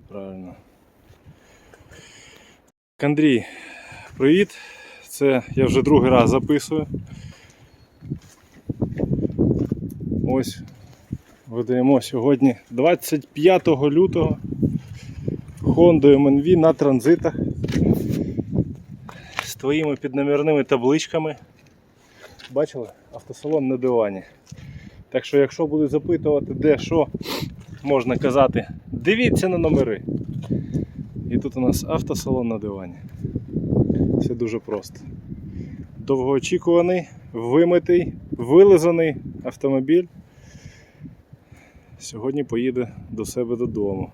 Правильно. Андрій, привіт. Це я вже другий раз записую. Ось видаємо сьогодні 25 лютого Honda MNV на транзитах з твоїми підномірними табличками. Бачили? Автосалон на дивані. Так що, якщо будуть запитувати, де що, можна казати, дивіться на номери. І тут у нас автосалон на дивані. Все дуже просто. Довгоочікуваний, вимитий, вилизаний автомобіль. Сьогодні поїде до себе додому.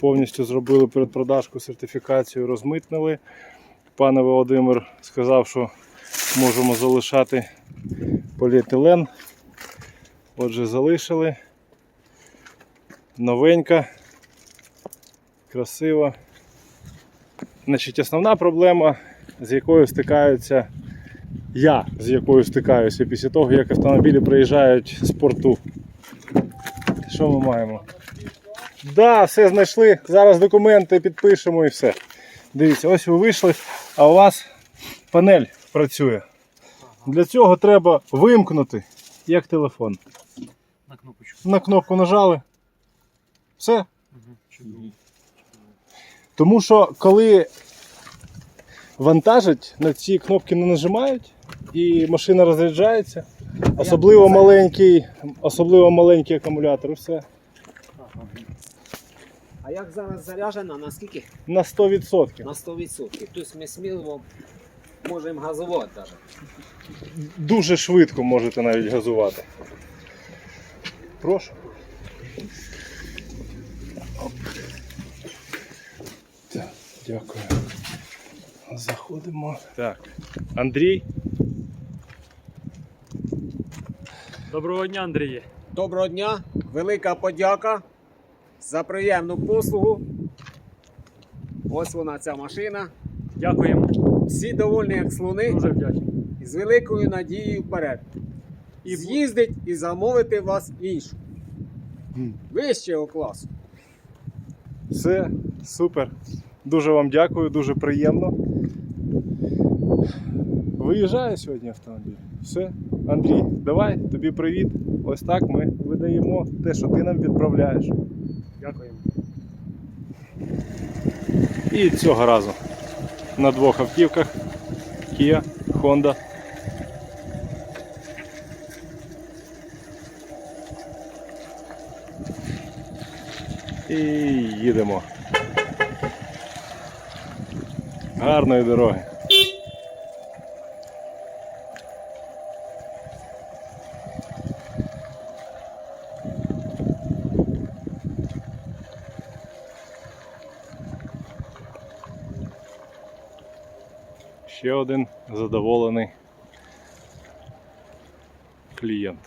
Повністю зробили передпродажку, сертифікацію, розмитнили. Пане Володимир сказав, що можемо залишати поліетилен. Отже, залишили. Новенька, красива. Значить, основна проблема, з якою стикаються я, з якою стикаюся після того, як автомобілі приїжджають з порту. Що ми маємо? Так, да, все знайшли. Зараз документи підпишемо і все. Дивіться, ось ви вийшли, а у вас панель працює. Для цього треба вимкнути, як телефон. На кнопочку. На кнопку нажали. Все. Тому що коли вантажать, на ці кнопки не нажимають і машина розряджається. Особливо маленький, особливо маленький акумулятор, все. А як зараз заряджена, наскільки? На 100%. На 100%. Тобто ми сміливо можемо газувати навіть. Дуже швидко можете навіть газувати. Прошу. Так, дякую. Заходимо. Так. Андрій. Доброго дня, Андріє. Доброго дня, велика подяка за приємну послугу. Ось вона ця машина. Дякуємо. Всі довольні як слони Дуже вдячні. і з великою надією вперед. І з'їздить і замовити вас іншу. Вищого класу. Все, супер. Дуже вам дякую, дуже приємно. Виїжджає сьогодні автомобіль. Все. Андрій, давай, тобі привіт. Ось так ми видаємо те, що ти нам відправляєш. Дякуємо. І цього разу на двох автівках Kia, Honda. І їдемо. Гарної дороги. Ще один задоволений клієнт.